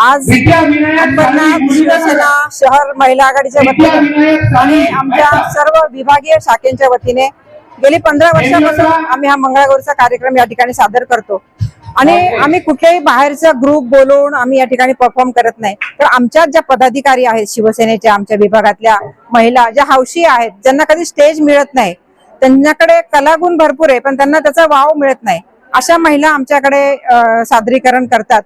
आज शिवसेना शहर महिला आघाडीच्या वतीने आणि आमच्या सर्व विभागीय शाखेच्या वतीने गेली पंधरा वर्षापासून आम्ही हा मंगळागौरचा कार्यक्रम या ठिकाणी सादर करतो. आणि आम्ही कुठल्याही बाहेरचा ग्रुप बोलवून आम्ही या ठिकाणी परफॉर्म करत नाही. तर आमच्या ज्या पदाधिकारी आहेत शिवसेनेच्या आमच्या विभागातल्या महिला ज्या हौशी आहेत ज्यांना कधी स्टेज मिळत नाही त्यांच्याकडे कलागुण भरपूर आहे पण त्यांना त्याचा वाव मिळत नाही. अशा महिला आमच्याकडे सादरीकरण करतात.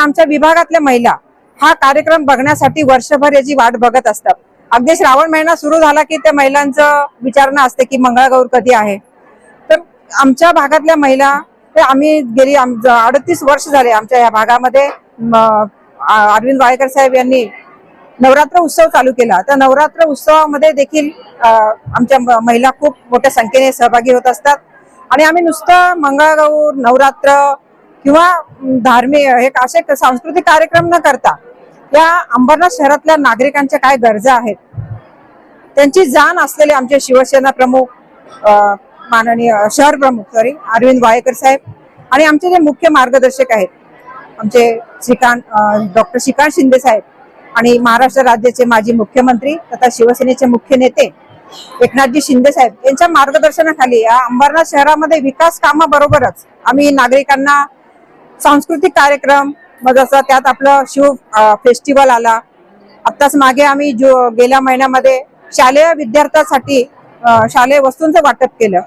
आमच्या विभागातल्या महिला हा कार्यक्रम बघण्यासाठी वर्षभर याची वाट बघत असतात. अगदी श्रावण महिना सुरू झाला की त्या महिलांचं विचारणं असते की मंगळागौर कधी आहे. तर आमच्या भागातल्या महिला तर आम्ही गेली अडतीस वर्ष झाले आमच्या या भागामध्ये. अरविंद वाळेकर साहेब यांनी नवरात्र उत्सव चालू केला. तर नवरात्र उत्सवामध्ये देखील आमच्या महिला खूप मोठ्या संख्येने सहभागी होत असतात. आणि आम्ही नुसतं मंगळागौर नवरात्र किंवा धार्मिक हे असे सांस्कृतिक कार्यक्रम न करता या अंबरनाथ शहरातल्या नागरिकांच्या काय गरजा आहेत? त्यांची जाण असलेले आमचे शिवसेना प्रमुख माननीय शहर प्रमुख सॉरी अरविंद वायकर साहेब आणि आमचे जे मुख्य मार्गदर्शक आहेत आमचे श्रीकांत डॉक्टर श्रीकांत शिंदे साहेब आणि महाराष्ट्र राज्याचे माजी मुख्यमंत्री तथा शिवसेनेचे मुख्य नेते एकनाथजी शिंदे साहेब यांच्या मार्गदर्शनाखाली या अंबरनाथ शहरामध्ये विकास कामाबरोबरच आम्ही नागरिकांना सांस्कृतिक कार्यक्रम मग जसं त्यात आपलं शिव फेस्टिवल आला. आत्ताच मागे आम्ही जो गेल्या महिन्यामध्ये शालेय विद्यार्थ्यांसाठी शालेय वस्तूंचं वाटप केलं.